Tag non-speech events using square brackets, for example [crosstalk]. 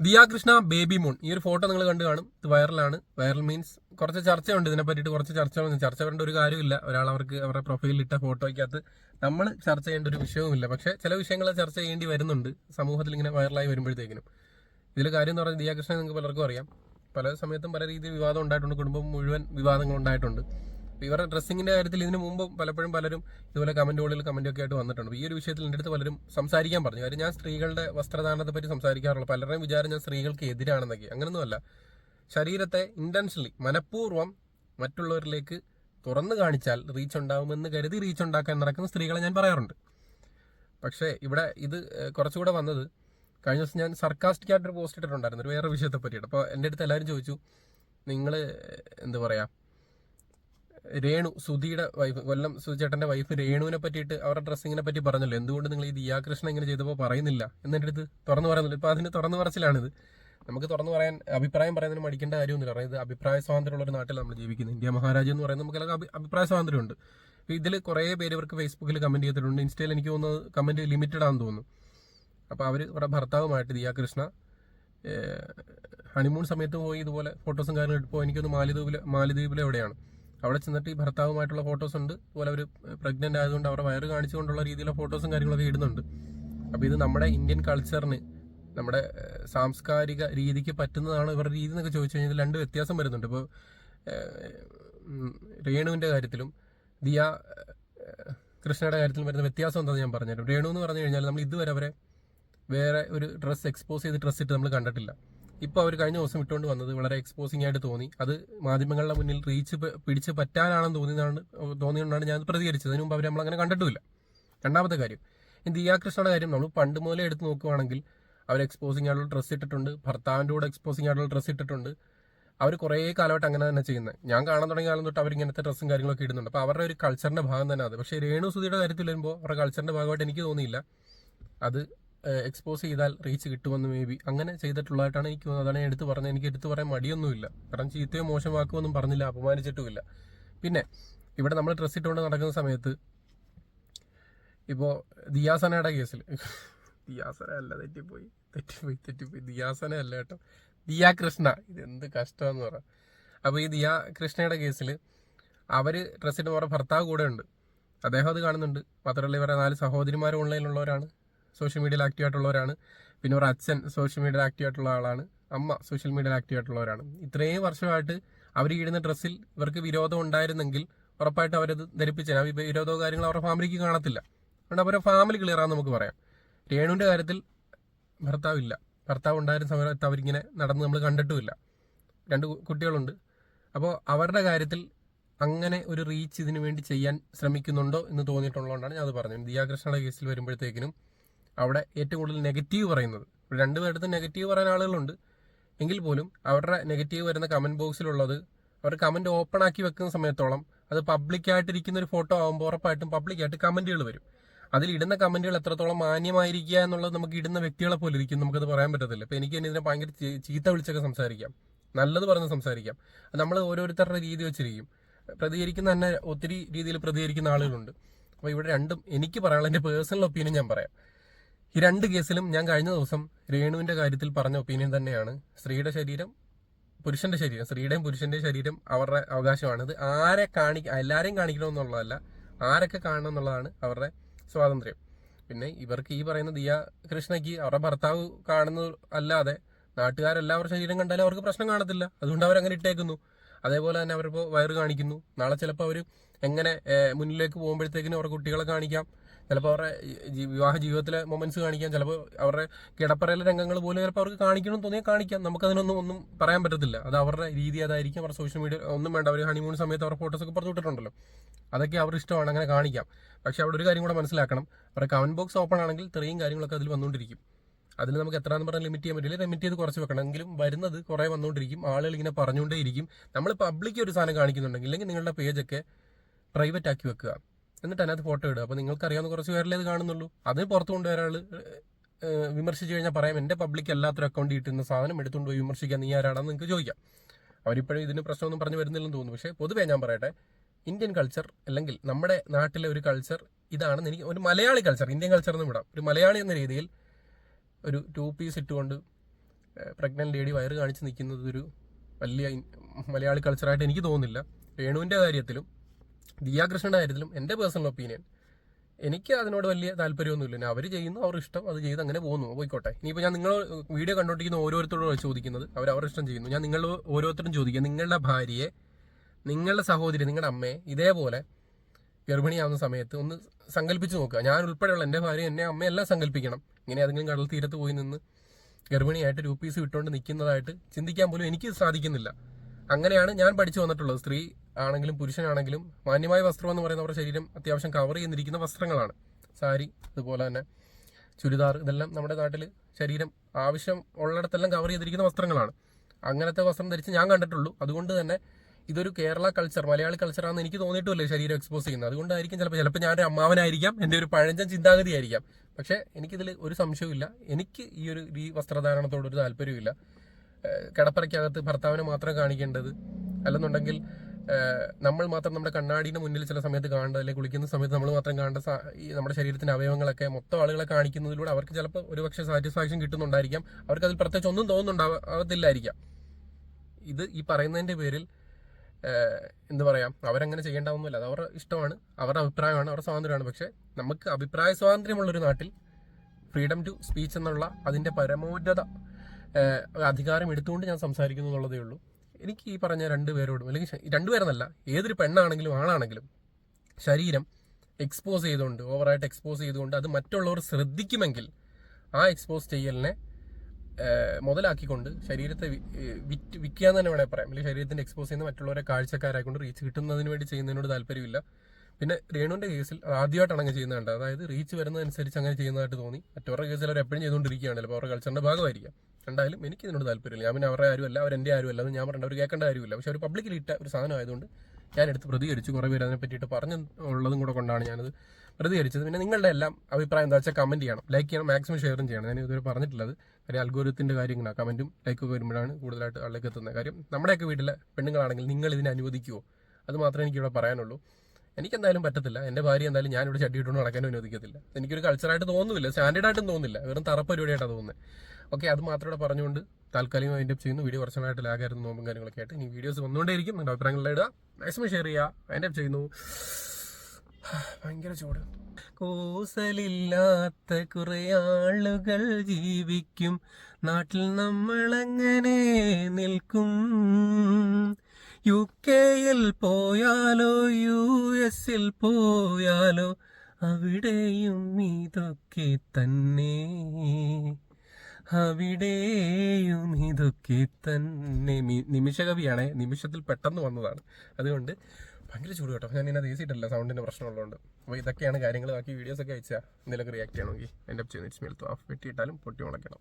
Diya Krishna baby moon. ഈ ഒരു photo നിങ്ങൾ കണ്ടു കാണും. ഇത് വൈറലാണ്. വൈറൽ മീൻസ് കുറച്ച് ചർച്ചയുണ്ട്. ഇതിനെ പറ്റിയിട്ട് കുറച്ച് ചർച്ചകളുണ്ട് ചർച്ച വരേണ്ട ഒരു കാര്യമില്ല. ഒരാൾ അവർക്ക് അവരുടെ പ്രൊഫൈലിൽ ഇട്ട ഫോട്ടോയ്ക്കകത്ത് നമ്മൾ ചർച്ച ചെയ്യേണ്ട ഒരു വിഷയവുമില്ല. പക്ഷേ ചില വിഷയങ്ങൾ ചർച്ച ചെയ്യേണ്ടി വരുന്നുണ്ട്. സമൂഹത്തിൽ ഇങ്ങനെ വൈറലായി വരുമ്പോഴത്തേക്കിനും. ഇതിൽ കാര്യം എന്ന് പറഞ്ഞാൽ ദിയാകൃഷ്ണൻ കൃഷ്ണ നിങ്ങൾക്ക് പലർക്കും അറിയാം. പല സമയത്തും പല രീതിയിൽ വിവാദം ഉണ്ടായിട്ടുണ്ട്. കുടുംബം മുഴുവൻ വിവാദങ്ങൾ ഉണ്ടായിട്ടുണ്ട്. ഇവരുടെ ഡ്രസ്സിങ്ങിന്റെ കാര്യത്തിൽ ഇതിനു മുമ്പ് പലപ്പോഴും പലരും ഇതുപോലെ കമന്റ് കമന്റുകളിൽ കമന്റ് ഒക്കെ ആയിട്ട് വന്നിട്ടുണ്ട്. ഈ ഒരു വിഷയത്തിൽ എന്റെ അടുത്ത് പലരും സംസാരിക്കാൻ പറഞ്ഞു. കാര്യം ഞാൻ സ്ത്രീകളുടെ വസ്ത്രധാരണത്തെ പറ്റി സംസാരിക്കാറുള്ളൂ. പലരുടെയും വിചാരം ഞാൻ സ്ത്രീകൾക്ക് എതിരാണെന്നൊക്കെ. അങ്ങനൊന്നുമല്ല. ശരീരത്തെ ഇന്റൻഷലി മനഃപൂർവം മറ്റുള്ളവരിലേക്ക് തുറന്നു കാണിച്ചാൽ റീച്ച് ഉണ്ടാവുമെന്ന് കരുതി റീച്ച് ഉണ്ടാക്കാൻ നടക്കുന്ന സ്ത്രീകളെ ഞാൻ പറയാറുണ്ട്. പക്ഷേ ഇവിടെ ഇത് കുറച്ചുകൂടെ വന്നത് കഴിഞ്ഞ ദിവസം ഞാൻ സർക്കാസ്റ്റിക് ആയിട്ടൊരു പോസ്റ്റ് ഇട്ടിട്ടുണ്ടായിരുന്നു. ഒരു വേറെ വിഷയത്തെ പറ്റിയിട്ട്. അപ്പോൾ എന്റെ അടുത്ത് എല്ലാവരും ചോദിച്ചു നിങ്ങൾ എന്താ പറയുക രേണു സുധിയുടെ വൈഫ് കൊല്ലം സുചേട്ടന്റെ വൈഫ് രേണുവിനെ പറ്റിയിട്ട് അവരുടെ ഡ്രസ്സിങ്ങിനെ പറ്റി പറഞ്ഞല്ലോ. എന്തുകൊണ്ട് നിങ്ങൾ ഈ ദിയാകൃഷ്ണൻ ഇങ്ങനെ ചെയ്തപ്പോൾ പറയുന്നില്ല? എന്നിട്ട് ഇത്? തുറന്നു പറയുന്നില്ല ഇപ്പൊ അതിന് തുറന്നു പറച്ചിലാണിത്. നമുക്ക് തുറന്നു പറയാൻ അഭിപ്രായം പറയുന്നതിന് മടിക്കേണ്ട കാര്യമൊന്നുമില്ല. കാരണം ഇത് അഭിപ്രായ സ്വാതന്ത്ര്യമുള്ള ഒരു നാട്ടിൽ നമ്മൾ ജീവിക്കുന്നത്. ഇന്ത്യ മഹാരാജ്യം എന്ന് പറയുന്നത് നമുക്ക് എല്ലാവർക്കും അഭിപ്രായ സ്വാതന്ത്ര്യമുണ്ട്. ഇതിൽ കുറേ പേര് ഇവർക്ക് ഫേസ്ബുക്കിൽ കമന്റ് ചെയ്തിട്ടുണ്ട്. ഇൻസ്റ്റയിൽ എനിക്ക് തോന്നുന്നത് കമന്റ് ലിമിറ്റഡ് ആണെന്ന് തോന്നുന്നു. അപ്പോൾ അവർ ഇവിടെ ഭർത്താവുമായിട്ട് ദിയാകൃഷ്ണ ഹണിമൂൺ സമയത്ത് പോയി ഇതുപോലെ ഫോട്ടോസും കാര്യങ്ങളും എടുപ്പോൾ എനിക്കൊന്ന് മാലിദ്വീപിലെ മാലിദ്വീപിലെ എവിടെയാണ്? അവിടെ ചെന്നിട്ട് ഈ ഭർത്താവുമായിട്ടുള്ള ഫോട്ടോസ് ഉണ്ട്. അതുപോലെ അവർ പ്രഗ്നന്റ് ആയതുകൊണ്ട് അവരുടെ വയറ് കാണിച്ചുകൊണ്ടുള്ള രീതിയിലുള്ള ഫോട്ടോസും കാര്യങ്ങളൊക്കെ ഇടുന്നുണ്ട്. അപ്പോൾ ഇത് നമ്മുടെ ഇന്ത്യൻ കൾച്ചറിന് നമ്മുടെ സാംസ്കാരിക രീതിക്ക് പറ്റുന്നതാണ് ഇവരുടെ രീതി എന്നൊക്കെ ചോദിച്ചു കഴിഞ്ഞാൽ രണ്ട് വ്യത്യാസം വരുന്നുണ്ട്. ഇപ്പോൾ രേണുവിന്റെ കാര്യത്തിലും ദിയ കൃഷ്ണയുടെ കാര്യത്തിലും വരുന്ന വ്യത്യാസം എന്താണെന്ന് ഞാൻ പറഞ്ഞുതരാം. രേണു എന്ന് പറഞ്ഞു കഴിഞ്ഞാൽ നമ്മൾ ഇതുവരെ അവരെ വേറെ ഒരു ഡ്രസ്സ് എക്സ്പോസ് ചെയ്ത് ഡ്രസ്സ് ഇട്ട് നമ്മൾ കണ്ടിട്ടില്ല. ഇപ്പോൾ അവർ കഴിഞ്ഞ ദിവസം ഇട്ടുകൊണ്ട് വന്നത് വളരെ എക്സ്പോസിംഗ് ആയിട്ട് തോന്നി. അത് മാധ്യമങ്ങളുടെ മുന്നിൽ റീച്ച് പിടിച്ച് പറ്റാനാണെന്ന് തോന്നിയതാണ് തോന്നിയതുകൊണ്ടാണ് ഞാൻ പ്രതികരിച്ചത്. അതിന് മുമ്പ് അവർ നമ്മളങ്ങനെ കണ്ടിട്ടില്ല രണ്ടാമത്തെ കാര്യം ഈ ദിയാകൃഷ്ണയുടെ കാര്യം നമ്മൾ പണ്ട് മുതലേ എടുത്ത് നോക്കുവാണെങ്കിൽ അവർ എക്സ്പോസിംഗ് ആയിട്ടുള്ള ഡ്രസ്സ് ഇട്ടിട്ടുണ്ട് ഭർത്താവിന്റെ കൂടെ എക്സ്പോസിംഗ് ആയിട്ടുള്ള ഡ്രസ്സ് ഇട്ടിട്ടുണ്ട്. അവർ കുറേ കാലമായിട്ട് അങ്ങനെ തന്നെ ചെയ്യുന്നത്. ഞാൻ കാണാൻ തുടങ്ങിയ കാലം തൊട്ട് അവർ ഇങ്ങനത്തെ ഡ്രസ്സും കാര്യങ്ങളൊക്കെ ഇടുന്നുണ്ട്. അപ്പോൾ അവരുടെ ഒരു കൾച്ചറിന്റെ ഭാഗം തന്നെ അത്. പക്ഷേ രേണു സുധിയുടെ കാര്യത്തിൽ വരുമ്പോൾ അവരുടെ കൾച്ചറിന്റെ ഭാഗമായിട്ട് എനിക്ക് തോന്നിയില്ല. അത് എക്സ്പോസ് ചെയ്താൽ റീച്ച് കിട്ടുമെന്ന് മേ ബി അങ്ങനെ ചെയ്തിട്ടുള്ളതായിട്ടാണ് എനിക്ക് തോന്നുന്നത്. അതാണ് എടുത്ത് പറഞ്ഞത്. എനിക്ക് എടുത്ത് പറയാൻ മടിയൊന്നുമില്ല. കാരണം ചീത്തയോ മോശമാക്കുമെന്നും പറഞ്ഞില്ല. അപമാനിച്ചിട്ടുമില്ല. പിന്നെ ഇവിടെ നമ്മൾ ഡ്രസ്സ് ഇട്ടുകൊണ്ട് നടക്കുന്ന സമയത്ത് ഇപ്പോൾ ദിയാസനയുടെ കേസിൽ ദിയാസന അല്ല തെറ്റിപ്പോയി. തെറ്റിപ്പോയി തെറ്റിപ്പോയി. ദിയാസന അല്ല കേട്ടോ. ദിയാ കൃഷ്ണ ഇത് എന്ത് കഷ്ടമെന്ന് പറയാം അപ്പോൾ ഈ ദിയാ കൃഷ്ണയുടെ കേസിൽ അവർ ഡ്രസ്സിട്ട് വേറെ ഭർത്താവ് കൂടെ ഉണ്ട് അദ്ദേഹം അത് കാണുന്നുണ്ട്. മാത്രമല്ല ഇവരെ നാല് സഹോദരിമാർ ഓൺലൈനിലുള്ളവരാണ് സോഷ്യൽ മീഡിയയിൽ ആക്റ്റീവ് ആയിട്ടുള്ളവരാണ്. പിന്നെ ഒരു അച്ഛൻ സോഷ്യൽ മീഡിയയിൽ ആക്റ്റീവ് ആയിട്ടുള്ള ആളാണ്. അമ്മ സോഷ്യൽ മീഡിയയിൽ ആക്റ്റീവ് ആയിട്ടുള്ളവരാണ്. ഇത്രയും വർഷമായിട്ട് അവർ ഇടുന്ന ഡ്രസ്സിൽ ഇവർക്ക് വിരോധം ഉണ്ടായിരുന്നെങ്കിൽ ഉറപ്പായിട്ട് അവരത് ധരിപ്പിച്ചേനെ ആ വിരോധ കാര്യങ്ങൾ അവരുടെ ഫാമിലിക്ക് കാണത്തില്ല. അതുകൊണ്ട് അവരുടെ ഫാമിലി ക്ലിയർ ആണെന്ന് നമുക്ക് പറയാം. രേണുവിന്റെ കാര്യത്തിൽ ഭർത്താവില്ല ഭർത്താവ് ഉണ്ടായിരുന്ന സമയത്ത് അവരിങ്ങനെ നടന്ന് നമ്മൾ കണ്ടിട്ടുമില്ല രണ്ട് കുട്ടികളുണ്ട്. അപ്പോൾ അവരുടെ കാര്യത്തിൽ അങ്ങനെ ഒരു റീച്ച് ഇതിനു വേണ്ടി ചെയ്യാൻ ശ്രമിക്കുന്നുണ്ടോ എന്ന് തോന്നിയിട്ടുള്ളതുകൊണ്ടാണ് ഞാൻ അത് പറഞ്ഞത്. ദിയാകൃഷ്ണയുടെ കേസിൽ വരുമ്പോഴത്തേക്കിനും അവിടെ ഏറ്റവും കൂടുതൽ നെഗറ്റീവ് പറയുന്നത്. രണ്ട് പേരുടെ നെഗറ്റീവ് പറയാൻ ആളുകളുണ്ട്. എങ്കിൽ പോലും അവരുടെ നെഗറ്റീവ് വരുന്ന കമന്റ് ബോക്സിലുള്ളത് അവർ കമന്റ് ഓപ്പൺ ആക്കി വെക്കുന്ന സമയത്തോളം അത് പബ്ലിക്കായിട്ടിരിക്കുന്ന ഒരു ഫോട്ടോ ആകുമ്പോൾ ഉറപ്പായിട്ടും പബ്ലിക്കായിട്ട് കമന്റുകൾ വരും. അതിൽ ഇടുന്ന കമന്റുകൾ എത്രത്തോളം മാന്യമായിരിക്കുക എന്നുള്ളത് നമുക്ക് ഇടുന്ന വ്യക്തികളെ പോലെ ഇരിക്കും. നമുക്കത് പറയാൻ പറ്റത്തില്ല. ഇപ്പൊ എനിക്ക് തന്നെ ഇതിനെ ഭയങ്കര ചീത്ത വിളിച്ചൊക്കെ സംസാരിക്കാം. നല്ലത് പറഞ്ഞ് സംസാരിക്കാം. നമ്മൾ ഓരോരുത്തരുടെ രീതി വെച്ചിരിക്കും. പ്രതികരിക്കുന്ന തന്നെ ഒത്തിരി രീതിയിൽ പ്രതികരിക്കുന്ന ആളുകളുണ്ട്. അപ്പോൾ ഇവിടെ രണ്ടും എനിക്ക് പറയാനുള്ള എന്റെ പേഴ്സണൽ ഒപ്പീനിയൻ ഞാൻ പറയാം. ഈ രണ്ട് കേസിലും ഞാൻ കഴിഞ്ഞ ദിവസം രേണുവിന്റെ കാര്യത്തിൽ പറഞ്ഞ ഒപ്പീനിയൻ തന്നെയാണ്. സ്ത്രീയുടെ ശരീരം പുരുഷന്റെ ശരീരം സ്ത്രീയുടെയും പുരുഷന്റെയും ശരീരം അവരുടെ അവകാശമാണ്. ഇത് ആരെ കാണി എല്ലാരെയും കാണിക്കണമെന്നുള്ളതല്ല ആരൊക്കെ കാണണം എന്നുള്ളതാണ് അവരുടെ സ്വാതന്ത്ര്യം. പിന്നെ ഇവർക്ക് ഈ പറയുന്ന ദിയ കൃഷ്ണയ്ക്ക് അവരുടെ ഭർത്താവ് കാണുന്നു അല്ലാതെ നാട്ടുകാരെല്ലാവരുടെ ശരീരം കണ്ടാലും അവർക്ക് പ്രശ്നം കാണത്തില്ല. അതുകൊണ്ട് അവരങ്ങനെ ഇട്ടേക്കുന്നു. അതേപോലെ തന്നെ അവരിപ്പോൾ വയറ് കാണിക്കുന്നു. നാളെ ചിലപ്പോൾ അവർ എങ്ങനെ മുന്നിലേക്ക് പോകുമ്പോഴത്തേക്കിനും അവരുടെ കുട്ടികളെ കാണിക്കാം. ചിലപ്പോൾ അവരുടെ വിവാഹ ജീവിതത്തിലെ മൊമെന്റ്സ് കാണിക്കാം. ചിലപ്പോൾ അവരുടെ കിടപ്പറയിലെ രംഗങ്ങൾ പോലും ചിലപ്പോൾ അവർക്ക് കാണിക്കണം തോന്നിയാൽ കാണിക്കാം. നമുക്കതിനൊന്നും ഒന്നും പറയാൻ പറ്റത്തില്ല. അത് അവരുടെ രീതി അതായിരിക്കും. അവരുടെ സോഷ്യൽ മീഡിയ ഒന്നും വേണ്ട. അവർ ഹണിമൂൺ സമയത്ത് അവരുടെ ഫോട്ടോസ് ഒക്കെ പുറത്തു വിട്ടിട്ടുണ്ടല്ലോ. അതൊക്കെ അവർ ഇഷ്ടമാണ്. അങ്ങനെ കാണിക്കാം. പക്ഷേ അവിടെ ഒരു കാര്യം കൂടെ മനസ്സിലാക്കണം. അവരുടെ കമന്റ് ബോക്സ് ഓപ്പൺ ആണെങ്കിൽ ഇത്രയും കാര്യങ്ങളൊക്കെ അതിൽ വന്നുകൊണ്ടിരിക്കും. അതിൽ നമുക്ക് എത്രയെന്ന് പറഞ്ഞാൽ ലിമിറ്റ് ചെയ്യാൻ പറ്റില്ല. ലിമിറ്റ് ചെയ്ത് കുറച്ച് വെക്കണം. എങ്കിലും വരുന്നത് കുറേ വന്നുകൊണ്ടിരിക്കും. ആളുകൾ ഇങ്ങനെ പറഞ്ഞുകൊണ്ടേ ഇരിക്കും നമ്മൾ പബ്ലിക് ഒരു സാധനം കാണിക്കുന്നുണ്ടെങ്കിൽ അല്ലെങ്കിൽ നിങ്ങളുടെ പേജൊക്കെ പ്രൈവറ്റ് ആക്കി വെക്കുക. എന്നിട്ട് അതിനകത്ത് ഫോട്ടോ ഇടുക. അപ്പോൾ നിങ്ങൾക്ക് അറിയാവുന്ന കുറച്ച് പേരല്ലേ ഇത് കാണുന്നുള്ളൂ. അത് പുറത്തു കൊണ്ടുവരാൾ വിമർശിച്ചു കഴിഞ്ഞാൽ പറയാം എന്റെ പബ്ലിക് അല്ലാത്തൊരു അക്കൗണ്ട് കിട്ടുന്ന സാധനം എടുത്തുകൊണ്ട് പോയി വിമർശിക്കാൻ നീ ആരാണെന്ന് നിങ്ങൾക്ക് ചോദിക്കാം. അവരിപ്പോഴും ഇതിന് പ്രശ്നമൊന്നും പറഞ്ഞു വരുന്നില്ലെന്ന് തോന്നുന്നു. പക്ഷേ പൊതുവേ ഞാൻ പറയട്ടെ ഇന്ത്യൻ കൾച്ചർ അല്ലെങ്കിൽ നമ്മുടെ നാട്ടിലെ ഒരു കൾച്ചർ ഇതാണ് എനിക്ക് ഒരു മലയാളി കൾച്ചർ ഇന്ത്യൻ കൾച്ചർ എന്ന് വിടാം. ഒരു മലയാളി എന്ന രീതിയിൽ ഒരു ടു പീസ് ഇട്ടുകൊണ്ട് പ്രഗ്നന്റ് ലേഡി വയറ് കാണിച്ച് നിൽക്കുന്നത് ഒരു വലിയ മലയാളി കൾച്ചറായിട്ട് എനിക്ക് തോന്നുന്നില്ല. രേണുവിന്റെ കാര്യത്തിലും ദിയാകൃഷ്ണന്റെ കാര്യത്തിലും എന്റെ പേഴ്സണൽ ഒപ്പീനിയൻ എനിക്ക് അതിനോട് വലിയ താല്പര്യമൊന്നുമില്ല. അവർ ചെയ്യുന്നു അവർ ഇഷ്ടം അത് ചെയ്ത് അങ്ങനെ പോകുന്നു. പോയിക്കോട്ടെ. ഇനിയിപ്പോൾ ഞാൻ നിങ്ങൾ വീഡിയോ കണ്ടോണ്ടിരിക്കുന്ന ഓരോരുത്തരോട് ചോദിക്കുന്നത് അവർ അവരുടെ ഇഷ്ടം ചെയ്യുന്നു. ഞാൻ നിങ്ങൾ ഓരോരുത്തരും ചോദിക്കുക നിങ്ങളുടെ ഭാര്യയെ നിങ്ങളുടെ സഹോദരി നിങ്ങളുടെ അമ്മയെ ഇതേപോലെ ഗർഭിണിയാവുന്ന സമയത്ത് ഒന്ന് സങ്കല്പിച്ച് നോക്കുക. ഞാൻ ഉൾപ്പെടെയുള്ള എന്റെ ഭാര്യ എന്നെ അമ്മയെല്ലാം സങ്കല്പിക്കണം ഇങ്ങനെ ഏതെങ്കിലും കടൽ തീരത്ത് പോയി നിന്ന് ഗർഭിണിയായിട്ട് രൂപീസ് വിട്ടുകൊണ്ട് നിൽക്കുന്നതായിട്ട് ചിന്തിക്കാൻ പോലും എനിക്ക് സാധിക്കുന്നില്ല. അങ്ങനെയാണ് ഞാൻ പഠിച്ചു വന്നിട്ടുള്ളത്. സ്ത്രീ ആണെങ്കിലും പുരുഷനാണെങ്കിലും മാന്യമായ വസ്ത്രം എന്ന് പറയുന്ന അവരുടെ ശരീരം അത്യാവശ്യം കവർ ചെയ്തിരിക്കുന്ന വസ്ത്രങ്ങളാണ്. സാരി അതുപോലെ തന്നെ ചുരിദാർ ഇതെല്ലാം നമ്മുടെ നാട്ടിൽ ശരീരം ആവശ്യം ഉള്ളിടത്തെല്ലാം കവർ ചെയ്തിരിക്കുന്ന വസ്ത്രങ്ങളാണ്. അങ്ങനത്തെ വസ്ത്രം ധരിച്ച് ഞാൻ കണ്ടിട്ടുള്ളൂ. അതുകൊണ്ട് തന്നെ ഇതൊരു കേരള കൾച്ചർ മലയാളി കൾച്ചറാണെന്ന് എനിക്ക് തോന്നിയിട്ടില്ല ശരീരം എക്സ്പോസ് ചെയ്യുന്നത്. അതുകൊണ്ടായിരിക്കും ചിലപ്പോൾ ചിലപ്പോൾ ഞാനൊരു അമ്മാവനായിരിക്കാം എന്റെ ഒരു പഴഞ്ചൻ ചിന്താഗതി ആയിരിക്കാം പക്ഷേ എനിക്കിതിൽ ഒരു സംശയവുമില്ല. എനിക്ക് ഈ ഒരു ഈ വസ്ത്രധാരണത്തോടൊരു താല്പര്യമില്ല കിടപ്പറയ്ക്കകത്ത് ഭർത്താവിനെ മാത്രം കാണിക്കേണ്ടത്. അല്ലെന്നുണ്ടെങ്കിൽ നമ്മൾ മാത്രം നമ്മുടെ കണ്ണാടിയുടെ മുന്നിൽ ചില സമയത്ത് കാണേണ്ടത് അല്ലെങ്കിൽ കുളിക്കുന്ന സമയത്ത് നമ്മൾ മാത്രം കാണേണ്ട ഈ നമ്മുടെ ശരീരത്തിന്റെ അവയവങ്ങളൊക്കെ മൊത്തം ആളുകളെ കാണിക്കുന്നതിലൂടെ അവർക്ക് ചിലപ്പോൾ ഒരുപക്ഷെ സാറ്റിസ്ഫാക്ഷൻ കിട്ടുന്നുണ്ടായിരിക്കാം. അവർക്ക് അതിൽ പ്രത്യേകിച്ച് ഒന്നും തോന്നുന്നുണ്ടാവത്തില്ലായിരിക്കാം. ഇത് ഈ പറയുന്നതിന്റെ പേരിൽ എന്ത് പറയാം അവരങ്ങനെ ചെയ്യേണ്ടാവുന്നില്ല അത് അവരുടെ ഇഷ്ടമാണ് അവരുടെ അഭിപ്രായമാണ് അവരുടെ സ്വാതന്ത്ര്യമാണ്. പക്ഷേ നമുക്ക് അഭിപ്രായ സ്വാതന്ത്ര്യമുള്ളൊരു നാട്ടിൽ ഫ്രീഡം ടു സ്പീച്ച് എന്നുള്ള അതിന്റെ പരമോന്നത അധികാരം എടുത്തുകൊണ്ട് ഞാൻ സംസാരിക്കുന്നു എന്നുള്ളതേ ഉള്ളൂ. എനിക്ക് ഈ പറഞ്ഞ രണ്ടുപേരോടും അല്ലെങ്കിൽ രണ്ടുപേരെന്നല്ല ഏതൊരു പെണ്ണാണെങ്കിലും ആണാണെങ്കിലും ശരീരം എക്സ്പോസ് ചെയ്തുകൊണ്ട് ഓവറായിട്ട് എക്സ്പോസ് ചെയ്തുകൊണ്ട് അത് മറ്റുള്ളവർ ശ്രദ്ധിക്കുമെങ്കിൽ ആ എക്സ്പോസ് ചെയ്യലിനെ മുതലാക്കിക്കൊണ്ട് ശരീരത്തെ വിറ്റ് വിൽക്കുക എന്ന് തന്നെ വേണമെങ്കിൽ പറയാം. അല്ലെങ്കിൽ ശരീരത്തിന്റെ എക്സ്പോസ് ചെയ്യുന്ന മറ്റുള്ളവരെ കാഴ്ചക്കാരായിക്കൊണ്ട് റീച്ച് കിട്ടുന്നതിന് വേണ്ടി ചെയ്യുന്നതിനോട് താല്പര്യമില്ല. പിന്നെ രേണുവിന്റെ കേസിൽ ആദ്യമായിട്ടാണ് അങ്ങനെ ചെയ്യുന്നുണ്ട് അതായത് റീച്ച് വരുന്നതനുസരിച്ച് അങ്ങനെ ചെയ്യുന്നതായിട്ട് തോന്നി. മറ്റവരുടെ കേസിൽ അവർ എപ്പോഴും ചെയ്തുകൊണ്ടിരിക്കുകയാണ്. ചിലപ്പോൾ അവരുടെ കൾച്ചറിന്റെ ഭാഗമായിരിക്കാം. എന്തായാലും എനിക്ക് ഇതിനോട് താല്പര്യമില്ല. ഞാൻ പിന്നെ അവരുടെ ആരുമല്ല അവർ എന്റെ ആരുമല്ല എന്ന് ഞാൻ പറഞ്ഞ അവർ കേൾക്കേണ്ട കാര്യമില്ല. പക്ഷെ അവർ പബ്ലിക്കിൽ ഇട്ട ഒരു സാധനം ആയതുകൊണ്ട് ഞാൻ എടുത്ത് പ്രതികരിച്ചു. കുറേ പേര് അതിനെ പറ്റിയിട്ട് പറഞ്ഞു ഉള്ളതും കൂടെ കൊണ്ടാണ് ഞാനത് പ്രതികരിച്ചത്. പിന്നെ നിങ്ങളുടെ എല്ലാം അഭിപ്രായം എന്താ വെച്ചാൽ കമന്റ് ചെയ്യണം. ലൈക്ക് ചെയ്യണം മാക്സിമം ഷെയറും ചെയ്യണം. ഞാൻ ഇതുവരെ പറഞ്ഞിട്ടുള്ളത് കാര്യം അൽഗോരത്തിന്റെ കാര്യങ്ങളാണ് കമന്റും ലൈക്കൊക്കെ വരുമ്പോഴാണ് കൂടുതലായിട്ട് ആളിലേക്ക് എത്തുന്നത്. കാര്യം നമ്മുടെയൊക്കെ വീട്ടിലെ പെണ്ണുങ്ങളാണെങ്കിൽ നിങ്ങൾ ഇതിനെ അനുവദിക്കുമോ അത് മാത്രമേ എനിക്കിവിടെ പറയാനുള്ളൂ. എനിക്ക് എന്തായാലും പറ്റത്തില്ല. എന്റെ ഭാര്യ എന്തായാലും ഞാൻ ഇവിടെ ചട്ടി ഇട്ടുകൊണ്ട് നടക്കാനും അനുവദിക്കത്തില്ല. എനിക്കൊരു കൾച്ചറായിട്ട് തോന്നുന്നില്ല. സ്റ്റാൻഡേർഡ് സ്റ്റാൻഡേർഡായിട്ടും തോന്നുന്നില്ല. വെറും തറപ്പരിപാടിയായിട്ടാണ് തോന്നുന്നത് ഓക്കെ അത് മാത്രം ഇവിടെ പറഞ്ഞുകൊണ്ട് താൽക്കാലികം അതിന്റെ ചെയ്യുന്നു. വീഡിയോ കുറച്ചായിട്ട് ലാഗായിരുന്നു നോമ്പും കാര്യങ്ങളൊക്കെ ആയിട്ട്. ഇനി വീഡിയോസ് വന്നുകൊണ്ടേയിരിക്കും. നിങ്ങളുടെ അഭിപ്രായങ്ങളുടെ ഇടുക. മാക്സിമം ഷെയർ ചെയ്യുക. അതിന്റെ ചെയ്യുന്നു. [sighs] ഭയങ്കര ചൂട്. കൂസലില്ലാത്ത കുറെ ആളുകൾ ജീവിക്കും. നാട്ടിൽ നമ്മളങ്ങനെ നിൽക്കും. യു കെയിൽ പോയാലോ യു എസിൽ പോയാലോ അവിടെയും ഇതൊക്കെ തന്നെ. അവിടെയും ഇതൊക്കെ തന്നെ. നിമിഷകവിയാണ്. നിമിഷത്തിൽ പെട്ടെന്ന് വന്നതാണ്. അതുകൊണ്ട് ഭയങ്കര ചൂട് കേട്ടോ. ഞാൻ ഇതിനകത്ത് ഏസിയിട്ടല്ല സൗണ്ടിന്റെ പ്രശ്നമുള്ളതുകൊണ്ട്. അപ്പോൾ ഇതൊക്കെയാണ് കാര്യങ്ങൾ. ബാക്കി വീഡിയോസ് ഒക്കെ അയച്ചാൽ എന്തെങ്കിലുമൊക്കെ റിയാക്ട് ചെയ്യണമെങ്കിൽ എന്റെ ചെയ്യുന്ന മെൽത്ത് ഓഫ് വെട്ടിയിട്ടാലും പൊട്ടി മുളയ്ക്കണം